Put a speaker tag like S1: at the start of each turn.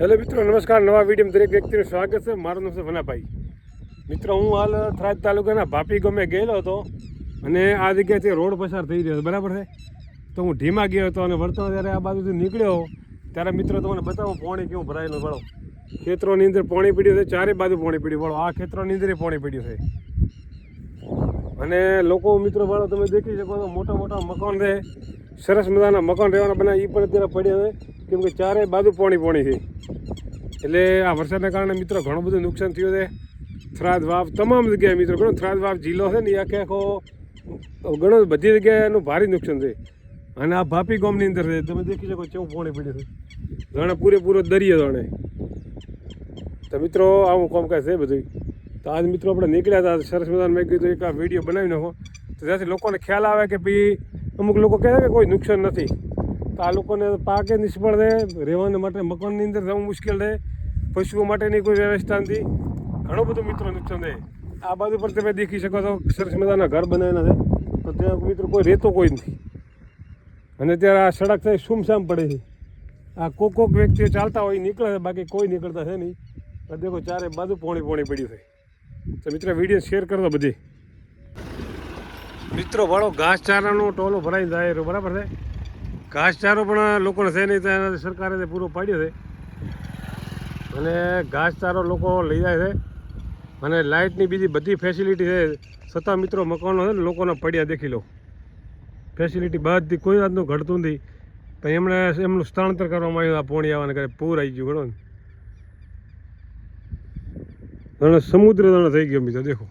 S1: Hello મિત્રો, નમસ્કાર. નવા વીડિયો દરેક વ્યક્તિનું સ્વાગત છે. મારું નામ છે વનાભાઈ. મિત્રો, હું હાલ થરાદ તાલુકાના ભાપી ગમે ગયેલો હતો અને આ જગ્યાએથી રોડ પસાર થઈ રહ્યો બરાબર છે? તો હું ઢીમા ગયો હતો અને વર્તમાન જ્યારે આ બાજુથી નીકળ્યો ત્યારે મિત્રો, તમને બતાવું પાણી કેવું ભરાયેલું વળો. ખેતરોની અંદર પાણી પીડ્યું છે. ચારે બાજુ પાણી પીડ્યું. વળો, આ ખેતરોની અંદર પાણી પીડ્યું છે. અને લોકો, મિત્રો, વાળો, તમે દેખી શકો તો મોટા મોટા મકાન રહે સરસ મજાના મકાન રહેવાના બનાવે એ પણ અત્યારે પડ્યા છે. કેમ કે ચારે બાજુ પાણી પાણી છે. એટલે આ વરસાદના કારણે મિત્રો ઘણું બધું નુકસાન થયું છે. થરાદ વાવ તમામ જગ્યાએ મિત્રો ઘણો થરાદ વાવ જિલ્લો છે ને એ આખે આખો ઘણો બધી જગ્યાએ એનું ભારે નુકસાન છે. અને આ ભાપી ગામની અંદર છે, તમે દેખી શકો કેવું પાણી પડ્યું છે. જાણે પૂરેપૂરો દરિયો જાણે તો મિત્રો, આવું કામકાજ છે બધું. તો આજ મિત્રો આપણે નીકળ્યા હતા, સરસ મજાન મેં કીધું, એક આ વીડિયો બનાવી નાખો. તો ત્યાંથી લોકોને ખ્યાલ આવે કે ભાઈ અમુક લોકો કહે કે કોઈ નુકસાન નથી. તો આ લોકોને પાકે નિષ્ફળ રહે, રહેવાને માટે મકાનની અંદર જવું મુશ્કેલ રહે, પશુઓ માટેની કોઈ વ્યવસ્થા નથી. ઘણું બધું મિત્રો નુકસાન રહે. આ બાજુ પર તમે દેખી શકો છો, સરસ મજાના ઘર બનાવેલા છે. તો ત્યાં મિત્રો કોઈ રહેતો કોઈ નથી. અને ત્યારે આ સડક થઈ સુમસામ પડે છે. આ કોક કોક વ્યક્તિઓ ચાલતા હોય, નીકળે છે, બાકી કોઈ નીકળતા છે નહીં. તો દેખો ચારે બાજુ પોણી પોણી પડ્યું છે. તો મિત્રો વીડિયો શેર કરતો બધી. મિત્રો વાળો ઘાસચારાનો ટોલો ભરાઈ જાય બરાબર છે? ઘાસચારો પણ લોકોને છે નહીં ત્યાં સરકારે પૂરો પાડ્યો છે. અને ઘાસચારો લોકો લઈ જાય છે. અને લાઇટની બીજી બધી ફેસિલિટી છે. છતાં મિત્રો મકાનો છે ને, લોકોના પડ્યા દેખી લો. ફેસિલિટી બધી કોઈ જાતનું ઘટતું નથી. પણ એમણે એમનું સ્થળાંતર કરવામાં આવ્યું, આ પોણી આવવાને કરે પૂર આવી ગયું ઘણો ને સમુદ્ર દણ થઈ ગયો મિત્રો, દેખો.